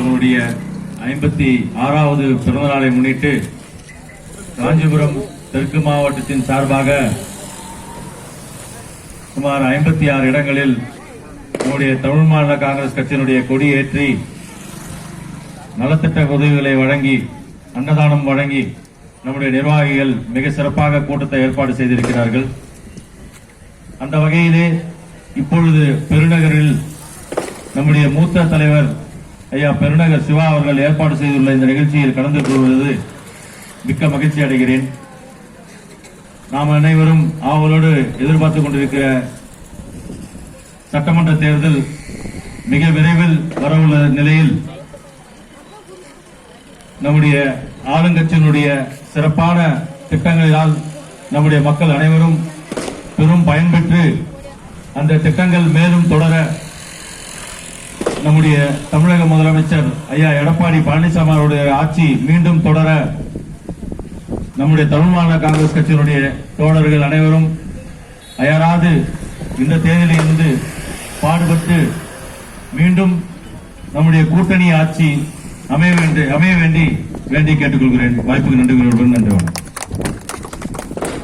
அவர்களுடைய ஐம்பத்தி ஆறாவது பிறந்த நாளை முன்னிட்டு காஞ்சிபுரம் தெற்கு மாவட்டத்தின் சார்பாக சுமார் ஐம்பத்தி ஆறு இடங்களில் நம்முடைய தமிழ் மாநில காங்கிரஸ் கட்சியினுடைய கொடி ஏற்றி நலத்திட்ட உதவிகளை வழங்கி அன்னதானம் வழங்கி நம்முடைய நிர்வாகிகள் மிக சிறப்பாக கூட்டத்தை ஏற்பாடு செய்திருக்கிறார்கள். அந்த வகையிலே இப்பொழுது பெருநகரில் நம்முடைய மூத்த தலைவர் ஐயா பெருநகர் சிவா அவர்கள் ஏற்பாடு செய்துள்ள இந்த நிகழ்ச்சியில் கலந்து கொள்வது மிக்க மகிழ்ச்சி அடைகிறேன். நாம் அனைவரும் ஆவலோடு எதிர்பார்த்துக் கொண்டிருக்கிற சட்டமன்ற தேர்தல் மிக விரைவில் வரவுள்ள நிலையில் நம்முடைய ஆளுங்கட்சியினுடைய சிறப்பான திட்டங்களினால் நம்முடைய மக்கள் அனைவரும் பெரும் பயன்பெற்று அந்த திட்டங்கள் மேலும் தொடர நம்முடைய தமிழக முதலமைச்சர் ஐயா எடப்பாடி பழனிசாமி அவருடைய ஆட்சி மீண்டும் தொடர நம்முடைய தமிழ் மாநில காங்கிரஸ் கட்சியினுடைய தோழர்கள் அனைவரும் அயராது இந்த தேர்தலில் இருந்து பாடுபட்டு மீண்டும் நம்முடைய கூட்டணி ஆட்சி அமைய வேண்டி அமைய வேண்டி வேண்டி கேட்டுக்கொள்கிறேன். வாய்ப்புக்கு நன்றி நன்றி வணக்கம்.